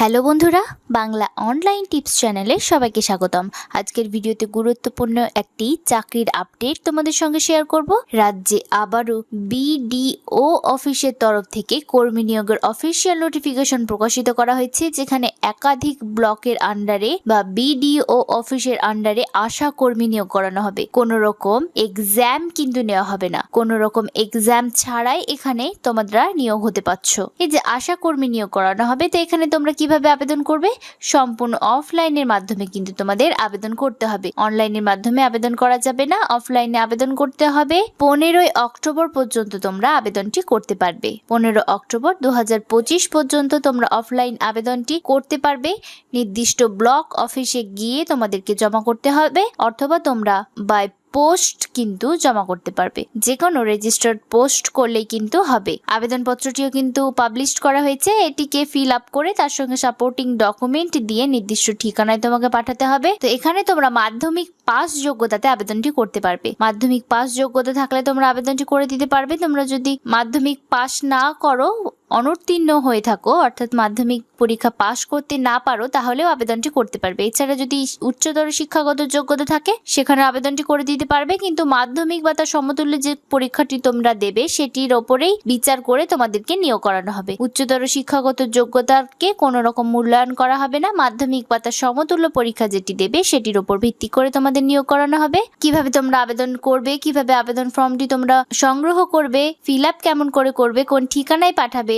Hello বন্ধুরা, Bangla online tips চ্যানেলে সবাইকে স্বাগতম। আজকের ভিডিওতে গুরুত্বপূর্ণ একটি চাকরির আপডেট তোমাদের সঙ্গে শেয়ার করব। রাজ্যে আবারও বিডিও অফিসের তরফ থেকে কর্মী নিয়োগের অফিসিয়াল নোটিফিকেশন প্রকাশিত করা হয়েছে, যেখানে একাধিক ব্লকের আন্ডারে বা বিডিও অফিসের আন্ডারে আশা কর্মী নিয়োগ করানো হবে। কোনো রকম এক্সাম কিন্তু নেওয়া হবে না। কোনো রকম এক্সাম ছাড়াই এখানে তোমরা নিয়োগ হতে পারছ। এই যে আশা কর্মী নিয়োগ করানো হবে, তো এখানে তোমরা কীভাবে আবেদন করবে? সম্পূর্ণ অফলাইনের মাধ্যমে কিন্তু তোমাদের আবেদন করতে হবে। অনলাইনের মাধ্যমে আবেদন করা যাবে না, অফলাইনে আবেদন করতে হবে। পনেরোই অক্টোবর পর্যন্ত তোমরা আবেদনটি করতে পারবে। পনেরো অক্টোবর দু হাজার পঁচিশ পর্যন্ত তোমরা অফলাইন আবেদনটি করতে পারবে। নির্দিষ্ট ব্লক অফিসে গিয়ে তোমাদেরকে জমা করতে হবে, অথবা তোমরা বাই পোস্ট কিন্তু জমা করতে পারবে। যে কোনো রেজিস্টার্ড পোস্ট করলেই কিন্তু হবে। আবেদনপত্রটিও কিন্তু পাবলিশ করা হয়েছে। এটিকে ফিল আপ করে তার সঙ্গে সাপোর্টিং ডকুমেন্ট দিয়ে নির্দিষ্ট ঠিকানায় তোমাকে পাঠাতে হবে। তো এখানে তোমরা মাধ্যমিক পাস যোগ্যতাতে আবেদনটি করতে পারবে। মাধ্যমিক পাস যোগ্যতা থাকলে তোমরা আবেদনটি করে দিতে পারবে। তোমরা যদি মাধ্যমিক পাস না করো অনুত্তীর্ণ হয়ে থাকো, অর্থাৎ মাধ্যমিক পরীক্ষা পাশ করতে না পারো, তাহলেও আবেদনটি করতে পারবে। এছাড়া যদি উচ্চতর শিক্ষাগত যোগ্যতা থাকে, সেখানে আবেদনটি করে দিতে পারবে, কিন্তু মাধ্যমিক বা তার সমতুল্য যে পরীক্ষাটি তোমরা দেবে, সেটির ওপরেই বিচার করে তোমাদেরকে নিয়োগ করানো হবে। উচ্চতর শিক্ষাগত যোগ্যতাকে কোনো রকম মূল্যায়ন করা হবে না, মাধ্যমিক বা তার সমতুল্য পরীক্ষা যেটি দেবে, সেটির ওপর ভিত্তি করে তোমাদের নিয়োগ করানো হবে। কীভাবে তোমরা আবেদন করবে, কীভাবে আবেদন ফর্মটি তোমরা সংগ্রহ করবে, ফিল আপ কেমন করে করবে, কোন ঠিকানায় পাঠাবে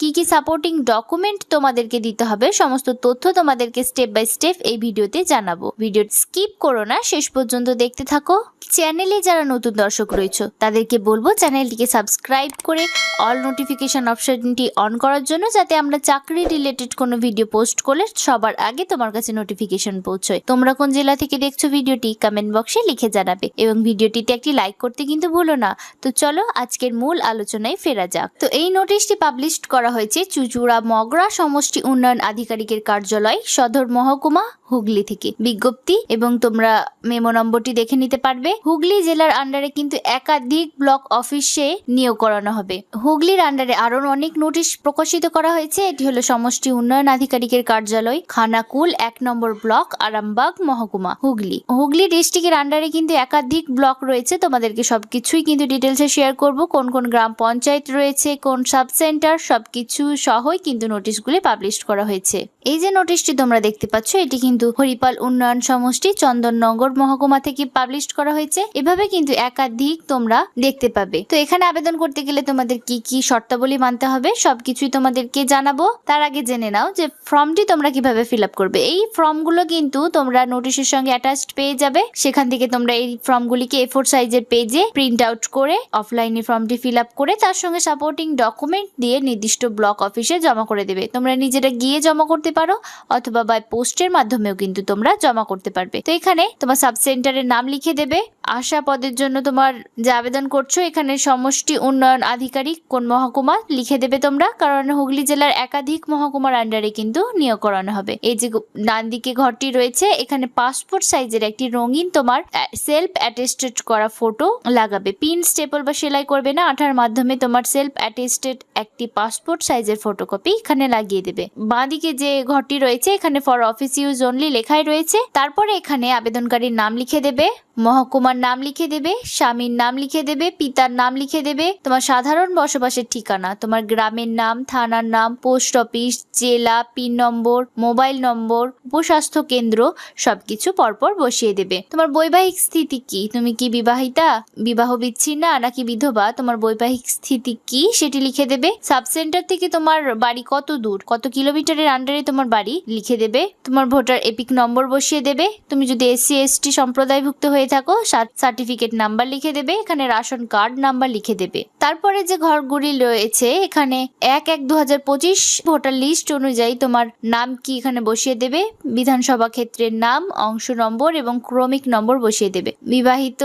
কি কি সাপোর্টিং ডকুমেন্ট তোমাদেরকে দিতে হবে, সমস্ত তথ্য তোমাদেরকে স্টেপ বাই স্টেপ এই ভিডিওতে জানাব। ভিডিও স্কিপ করো না, শেষ পর্যন্ত দেখতে থাকো। চ্যানেলে যারা নতুন দর্শক রয়েছে, তাদেরকে বলব চ্যানেলটিকে সাবস্ক্রাইব করে অল নোটিফিকেশন অপশনটি অন করার জন্য যাতে আমরা চাকরি রিলেটেড কোনো ভিডিও পোস্ট করলে সবার আগে তোমার কাছে নোটিফিকেশন পৌঁছয়। তোমরা কোন জেলা থেকে দেখছ ভিডিওটি কমেন্ট বক্সে লিখে জানাবে। এবং ভিডিওটিতে একটি লাইক করতে কিন্তু ভুলো না। তো চলো আজকের মূল আলোচনায় ফেরা যাক। তো এই নোটিশটি পাবলিশ করা হয়েছে। চুচুড়া মগরা সমষ্টি উন্নয়ন আধিকারিকের কার্যালয় সদর মহকুমা হুগলি থেকে। বিজ্ঞপ্তি, এবং তোমরা মেমো নম্বরটি দেখে নিতে পারবে। হুগলি জেলার আন্ডারে কিন্তু একাধিক ব্লক অফিসে নিয়োগ করানো হবে। হুগলির আন্ডারে আরও অনেক নোটিশ প্রকাশিত করা হয়েছে। এটি হলো সমষ্টি উন্নয়ন আধিকারিকের কার্যালয়, খানাকুল, এক নম্বর ব্লক আরামবাগ, মহকুমা, হুগলি। হুগলি ডিস্ট্রিক্টের আন্ডারে কিন্তু একাধিক ব্লক রয়েছে। তোমাদেরকে সবকিছুই কিন্তু ডিটেলসে শেয়ার করব। কোন কোন গ্রাম পঞ্চায়েত রয়েছে, কোন সাব সেন্টার সবকিছু সহই কিন্তু নোটিশগুলি পাবলিশ করা হয়েছে। এই যে নোটিশটি তোমরা দেখতে পাচ্ছ, এটি কিন্তু হরিপাল উন্নয়ন সমষ্টি চন্দননগর মহকুমা থেকে পাবলিশ করা হয়েছে। এভাবে কিন্তু একাধিক তোমরা দেখতে পাবে। তো এখানে আবেদন করতে গেলে তোমাদের কি কি শর্তাবলী মানতে হবে সবকিছুই তোমাদেরকে জানাব। তার আগে জেনে নাও যে ফর্মটি তোমরা কীভাবে ফিল করবে। এই ফর্মগুলো কিন্তু তোমরা নোটিশের সঙ্গে অ্যাটাচড পেয়ে যাবে। সেখান থেকে তোমরা এই ফর্মগুলিকে এ ফোর সাইজের পেজে প্রিন্ট আউট করে অফলাইনে ফর্মটি ফিল করে তার সঙ্গে সাপোর্টিং ডকুমেন্ট দিয়ে নির্দিষ্ট ব্লক অফিসে জমা করে দেবে। তোমরা নিজেরা গিয়ে জমা করতে পারো অথবা বাই পোস্টের মাধ্যমেও কিন্তু তোমরা জমা করতে পারবে। তো এখানে তোমার সাব সেন্টারের নাম লিখে দেবে। আশা পদের জন্য তোমার যে আবেদন করছ, এখানে সমষ্টি উন্নয়ন আধিকারিক কোন মহকুমা লিখে দেবে তোমরা। কারণ হুগলি জেলার একাধিক মহকুমার আন্ডারে কিন্তু নিয়োগ করানো হবে। এই যে ডান দিকে ঘরটি রয়েছে, এখানে পাসপোর্ট সাইজের একটি রঙিন তোমার সেলফ অ্যাটেস্টেড করা ফটো লাগাবে। পিন স্টেপল বা সেলাই করবে না, আঠার মাধ্যমে তোমার সেলফ অ্যাটেস্টেড একটি পাসপোর্ট সাইজের ফটোকপি এখানে লাগিয়ে দেবে। বাঁদিকে যে ঘরটি রয়েছে, এখানে ফর অফিস ইউজ অনলি লেখাই রয়েছে। তারপরে এখানে আবেদনকারীর নাম লিখে দেবে। মহকুমার নাম লিখে দেবে, স্বামীর নাম লিখে দেবে, পিতার নাম লিখে দেবে। তোমার সাধারণ বসবাসের ঠিকানা, তোমার গ্রামের নাম, থানার নাম, পোস্ট অফিস, জেলা, পিন নম্বর, মোবাইল নম্বর, উপস্বাস্থ্য কেন্দ্র, সবকিছু পরপর বসিয়ে দেবে। তোমার বৈবাহিক স্থিতি কি? তুমি কি বিবাহিতা বিবাহ বিচ্ছিন্না নাকি বিধবা? তোমার বৈবাহিক স্থিতি কি? সেটি লিখে দেবে। সাব সেন্টার থেকে তোমার বাড়ি কত দূর? কত কিলোমিটারের আন্ডারে তোমার বাড়ি লিখে দেবে। তোমার ভোটার এপিক নম্বর বসিয়ে দেবে। তুমি যদি এসসি, এসটি সম্প্রদায়ভুক্ত হয়ে থাকো সার্টিফিকেট নাম্বার লিখে দেবে, এখানে রাশন কার্ড নাম্বার লিখে দেবে। তারপরে যে ঘরগুলি রয়েছে, এখানে এক এক দু হাজার পঁচিশ ভোটার লিস্ট অনুযায়ী তোমার নাম কি এখানে বসিয়ে দেবে, বিধানসভা ক্ষেত্রের নাম, অংশ নম্বর এবং ক্রমিক নম্বর বসিয়ে দেবে। বিবাহিত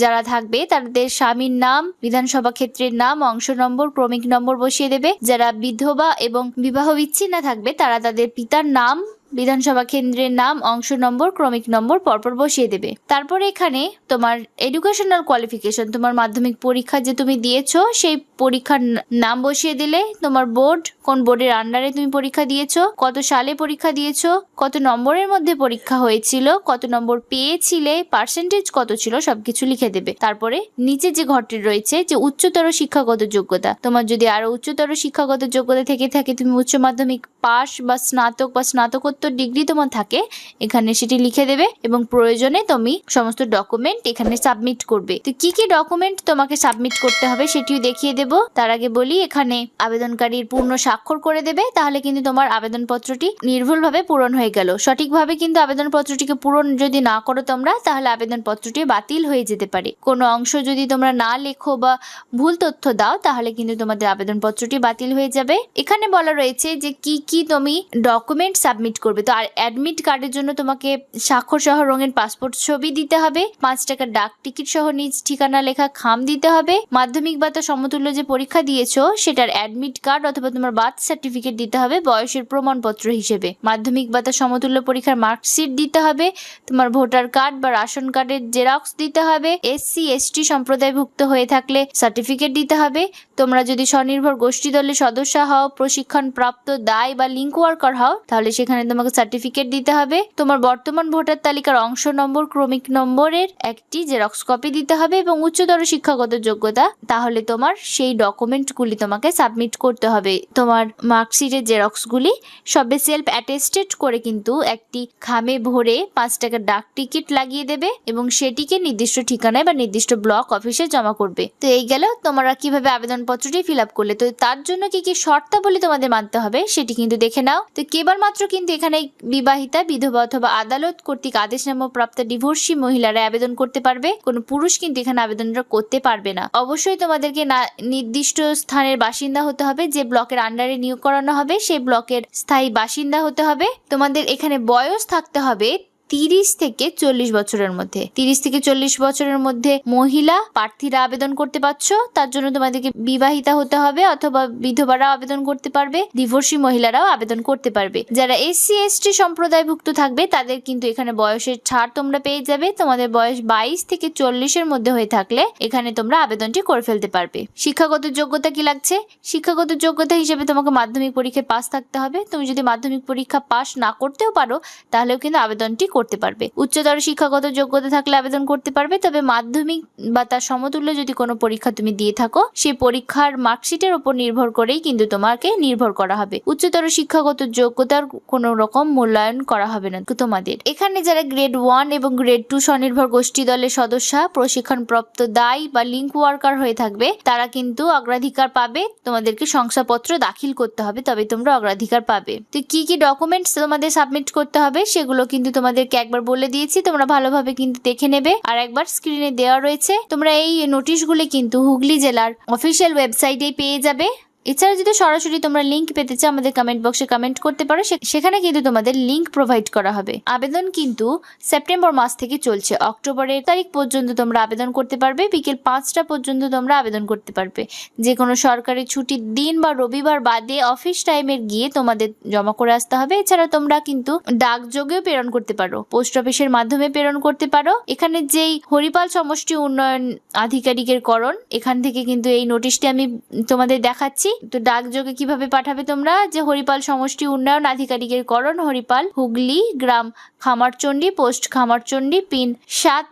যারা থাকবে, তাদের স্বামীর নাম, বিধানসভা ক্ষেত্রের নাম, অংশ নম্বর, ক্রমিক নম্বর বসিয়ে দেবে। যারা বিধবা এবং বিবাহ বিচ্ছিন্ন থাকবে, তারা তাদের পিতার নাম বিধানসভা কেন্দ্রের নাম, অংশ নম্বর, ক্রমিক নম্বর পরপর বসিয়ে দেবে। তারপরে এখানে তোমার এডুকেশনাল কোয়ালিফিকেশন তোমার মাধ্যমিক পরীক্ষা যে তুমি দিয়েছ, সেই পরীক্ষার নাম বসিয়ে দিলে তোমার বোর্ড কোন বোর্ডের আন্ডারে তুমি পরীক্ষা দিয়েছ, কত সালে পরীক্ষা দিয়েছ, কত নম্বরের মধ্যে পরীক্ষা হয়েছিল, কত নম্বর পেয়েছিলে পার্সেন্টেজ কত ছিল, সবকিছু লিখে দেবে। তারপরে নিচে যে ঘরটি রয়েছে, যে উচ্চতর শিক্ষাগত যোগ্যতা, তোমার যদি আরও উচ্চতর শিক্ষাগত যোগ্যতা থেকে থাকে, তুমি উচ্চ মাধ্যমিক পাস বা স্নাতক বা স্নাতকোত্তর ডিগ্রি তোমার থাকে, এখানে সেটি লিখে দেবে এবং প্রয়োজনে তুমি সমস্ত ডকুমেন্ট এখানে সাবমিট করবে। তো কি কি ডকুমেন্ট তোমাকে সাবমিট করতে হবে সেটিও দেখিয়ে দেব। তার আগে বলি, এখানে আবেদনকারীর পূর্ণ স্বাক্ষর করে দেবে, তাহলে কিন্তু তোমার আবেদনপত্রটি নির্ভুলভাবে পূরণ হয়ে গেল। সঠিকভাবে কিন্তু আবেদনপত্রটিকে পূরণ যদি না করো তোমরা, তাহলে আবেদনপত্রটি বাতিল হয়ে যেতে পারে। কোনো অংশ যদি তোমরা না লেখো বা ভুল তথ্য দাও, তাহলে কিন্তু তোমাদের আবেদনপত্রটি বাতিল হয়ে যাবে। এখানে বলা রয়েছে যে কি কি তুমি ডকুমেন্ট সাবমিট করবে তো আর অ্যাডমিট কার্ডের জন্য তোমাকে স্বাক্ষর সহ রঙের পাসপোর্ট ছবি দিতে হবে, পাঁচ টাকার ডাক টিকিট সহ নিজ ঠিকানা লেখা খাম দিতে হবে। মাধ্যমিক বা তার সমতুল্য যে পরীক্ষা দিয়েছ, সেটার অ্যাডমিট কার্ড অথবা তোমার বার্থ সার্টিফিকেট দিতে হবে বয়সের প্রমাণপত্র হিসেবে। মাধ্যমিক বা তার সমতুল্য পরীক্ষার মার্কশিট দিতে হবে, তোমার ভোটার কার্ড বা রেশন কার্ডের জেরক্স দিতে হবে এসসি এসটি সম্প্রদায়ভুক্ত হয়ে থাকলে সার্টিফিকেট দিতে হবে। তোমরা যদি স্বনির্ভর গোষ্ঠী দলের সদস্য হও প্রশিক্ষণ প্রাপ্ত দায় বা লিঙ্ক ওয়ার্কার হও, তাহলে সেখানে তোমাকে সার্টিফিকেট দিতে হবে। তোমার বর্তমান ভোটার তালিকার অংশ নম্বর, ক্রমিক নম্বরের একটি জেরক্স কপি দিতে হবে এবং উচ্চতর শিক্ষাগত যোগ্যতা। তাহলে তোমার সেই ডকুমেন্টগুলি তোমাকে সাবমিট করতে হবে। তোমার মার্কশিটের জেরক্সগুলি সবে সেলফ অ্যাটেস্টেড করে কিন্তু একটি খামে ভরে পাঁচ টাকার ডাক টিকিট লাগিয়ে দেবে এবং সেটিকে নির্দিষ্ট ঠিকানায় বা নির্দিষ্ট ব্লক অফিসে জমা করবে। তো এই গেল, তোমরা কীভাবে আবেদনপত্রটি ফিল আপ করলে? তো তার জন্য কি কি শর্তাবলী তোমাদের মানতে হবে সেটি কিন্তু দেখে নাও। তো কেবল মাত্র কিন্তু এখানে বিবাহিতা, বিধবা অথবা আদালত কর্তৃক আদেশনামা প্রাপ্ত ডিভোর্সি মহিলারা আবেদন করতে পারবে। কোনো পুরুষ কিন্তু এখানে আবেদনটা করতে পারবে না। অবশ্যই তোমাদেরকে নির্দিষ্ট স্থানের বাসিন্দা হতে হবে, যে ব্লকের আন্ডারে নিয়োগ করানো হবে, সেই ব্লকের স্থায়ী বাসিন্দা হতে হবে। তোমাদের এখানে বয়স থাকতে হবে তিরিশ থেকে চল্লিশ বছরের মধ্যে। তিরিশ থেকে চল্লিশ বছরের মধ্যে মহিলা প্রার্থীরা আবেদন করতে পারছ, তার জন্য তোমাদেরকে বিবাহিতা হতে হবে অথবা বিধবারা আবেদন করতে পারবে ডিভোর্সি মহিলারাও আবেদন করতে পারবে। যারা এসসি এসটি সম্প্রদায়ভুক্ত থাকবে, তাদের কিন্তু এখানে বয়সের ছাড় তোমরা পেয়ে যাবে। তোমাদের বয়স বাইশ থেকে চল্লিশের মধ্যে হয়ে থাকলে এখানে তোমরা আবেদনটি করে ফেলতে পারবে। শিক্ষাগত যোগ্যতা কি লাগছে? শিক্ষাগত যোগ্যতা হিসেবে তোমাকে মাধ্যমিক পরীক্ষায় পাস থাকতে হবে। তুমি যদি মাধ্যমিক পরীক্ষা পাস না করতেও পারো, তাহলেও কিন্তু আবেদনটি করতে পারবে। উচ্চতর শিক্ষাগত যোগ্যতা থাকলে আবেদন করতে পারবে, তবে মাধ্যমিক বা তার সমতুল্য যদি কোনো পরীক্ষা তুমি দিয়ে থাকো সেই পরীক্ষার মার্কশিটের উপর নির্ভর করেই কিন্তু তোমাকে নির্ভর করা হবে। উচ্চতর শিক্ষাগত যোগ্যতার কোনো রকম মূল্যায়ন করা হবে না তোমাদের। এখানে যারা গ্রেড ওয়ান এবং গ্রেড টু স্বনির্ভর গোষ্ঠী দলের সদস্য, প্রশিক্ষণপ্রাপ্ত দায়ী বা লিঙ্ক ওয়ার্কার হয়ে থাকবে, তারা কিন্তু অগ্রাধিকার পাবে, তোমাদেরকে শংসাপত্র দাখিল করতে হবে, তবে তোমরা অগ্রাধিকার পাবে। তো কি কি ডকুমেন্টস তোমাদের সাবমিট করতে হবে, সেগুলো কিন্তু তোমাদেরকে একবার বলে দিয়েছি, তোমরা ভালোভাবে কিন্তু দেখে নেবে। আর একবার স্ক্রিনে দেওয়া রয়েছে, তোমরা এই নোটিশগুলি কিন্তু হুগলি জেলার অফিসিয়াল ওয়েবসাইটে পেয়ে যাবে। এছাড়া যদি সরাসরি তোমরা লিংক পেতে চাও, আমাদের কমেন্ট বক্সে কমেন্ট করতে পারো। সেখানে কিন্তু তোমাদের লিংক প্রোভাইড করা হবে। আবেদন কিন্তু সেপ্টেম্বর মাস থেকে চলছে। অক্টোবরের তারিখ পর্যন্ত তোমরা আবেদন করতে পারবে। বিকেল পাঁচটা পর্যন্ত তোমরা আবেদন করতে পারবে। যে কোনো সরকারি ছুটির দিন বা রবিবার বাদে অফিস টাইমের গিয়ে তোমাদের জমা করে আসতে হবে। এছাড়া তোমরা কিন্তু ডাকযোগেও প্রেরণ করতে পারো। পোস্ট অফিসের মাধ্যমে প্রেরণ করতে পারো। এখানে যেই হরিপাল সমষ্টি উন্নয়ন আধিকারিকের করণ, এখান থেকে কিন্তু এই নোটিশটি আমি তোমাদের দেখাচ্ছি। তো ডাকযোগে কীভাবে পাঠাবে তোমরা? যে হরিপাল সমষ্টি উন্নয়ন আধিকারিকের করণ, হরিপাল, হুগলি, গ্রাম খামারচণ্ডী, পোস্ট খামারচণ্ডী, পিন সাত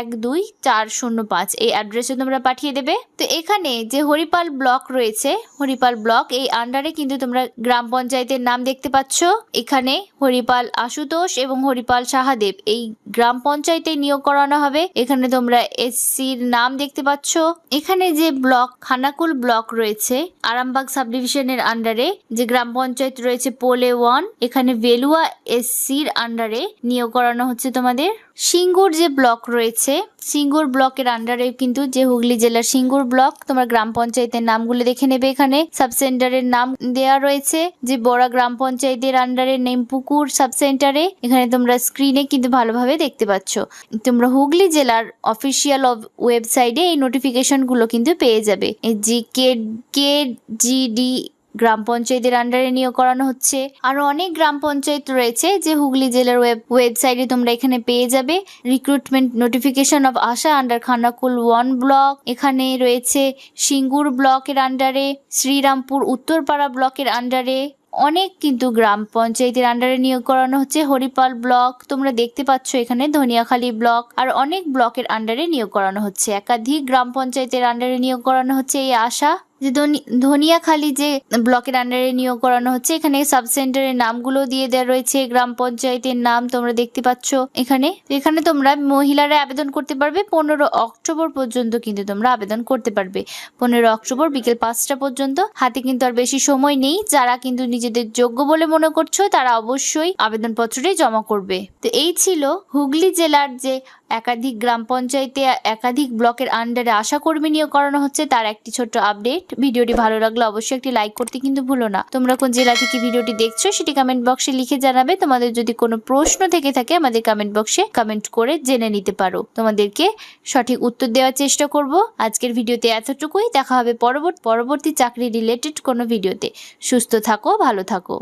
এক দুই চার শূন্য পাঁচ। এই অ্যাড্রেসে তোমরা পাঠিয়ে দেবে। তো এখানে যে হরিপাল ব্লক রয়েছে, হরিপাল ব্লক, এই আন্ডারে কিন্তু তোমরা গ্রাম পঞ্চায়েতের নাম দেখতে পাচ্ছ। এখানে হরিপাল আশুতোষ এবং হরিপাল সাহাদেব, এই গ্রাম পঞ্চায়েতে নিয়োগ করানো হবে। এখানে তোমরা এসসির নাম দেখতে পাচ্ছ। এখানে যে ব্লক, খানাকুল ব্লক রয়েছে আরামবাগ সাব ডিভিশনের আন্ডারে যে গ্রাম পঞ্চায়েত রয়েছে পোলে ওয়ান, এখানে বেলুয়া এসসির আন্ডারে নিয়োগ করানো হচ্ছে তোমাদের। সিঙ্গুর যে ব্লক রয়েছে, সিঙ্গুর ব্লকের আন্ডারে কিন্তু যে হুগলি জেলার সিঙ্গুর ব্লক, তোমার গ্রাম পঞ্চায়েতের নামগুলো দেখে নেবে এখানে। সাব সেন্টারের নাম দেওয়া রয়েছে যে বড়া গ্রাম পঞ্চায়েতের আন্ডারে নেমপুকুর সাব সেন্টারে এখানে তোমরা স্ক্রিনে কিন্তু ভালোভাবে দেখতে পাচ্ছ। তোমরা হুগলি জেলার অফিসিয়াল ওয়েবসাইটে এই নোটিফিকেশনগুলো কিন্তু পেয়ে যাবে। এই জি কে কে জি ডি গ্রাম পঞ্চায়েতের আন্ডারে নিয়োগ করানো হচ্ছে। আরও অনেক গ্রাম পঞ্চায়েত রয়েছে যে হুগলি জেলার ওয়েব ওয়েবসাইটে তোমরা এখানে পেয়ে যাবে। Recruitment notification of ASHA under Khanakul one block এখানে রয়েছে সিঙ্গুর ব্লকের আন্ডারে শ্রীরামপুর উত্তরপাড়া ব্লকের আন্ডারে অনেক কিন্তু গ্রাম পঞ্চায়েতের আন্ডারে নিয়োগ করানো হচ্ছে। হরিপাল ব্লক তোমরা দেখতে পাচ্ছ এখানে ধনিয়াখালী ব্লক আর অনেক ব্লকের আন্ডারে নিয়োগ করানো হচ্ছে। একাধিক গ্রাম পঞ্চায়েতের আন্ডারে নিয়োগ করানো হচ্ছে এই আশা যে ধনি- ধনিয়াখালী যে ব্লকের আন্ডারে নিয়োগ করানো হচ্ছে, এখানে সাব সেন্টারের নামগুলো দিয়ে দেওয়া রয়েছে, গ্রাম পঞ্চায়েতের নাম তোমরা দেখতে পাচ্ছ এখানে। এখানে তোমরা মহিলারা আবেদন করতে পারবে, পনেরো অক্টোবর পর্যন্ত কিন্তু তোমরা আবেদন করতে পারবে। পনেরো অক্টোবর বিকেল পাঁচটা পর্যন্ত। হাতে কিন্তু আর বেশি সময় নেই, যারা কিন্তু নিজেদের যোগ্য বলে মনে করছ, তারা অবশ্যই আবেদনপত্রটি জমা করবে। তো এই ছিল হুগলি জেলার যে একাধিক গ্রাম পঞ্চায়েতে একাধিক ব্লকের আন্ডারে আশা কর্মী নিয়োগ করানো হচ্ছে। তার একটি ছোট্ট আপডেট ভিডিওটি ভালো লাগলে অবশ্যই একটি লাইক করতে কিন্তু ভুলো না। তোমরা কোন জেলা থেকে ভিডিওটি দেখছ সেটি কমেন্ট বক্সে লিখে জানাবে। তোমাদের যদি কোনো প্রশ্ন থেকে থাকে আমাদের কমেন্ট বক্সে কমেন্ট করে জেনে নিতে পারো। তোমাদেরকে সঠিক উত্তর দেওয়ার চেষ্টা করব। আজকের ভিডিওতে এতটুকুই। দেখা হবে পরবর্তী পরবর্তী চাকরি রিলেটেড কোনো ভিডিওতে। সুস্থ থাকো, ভালো থাকো।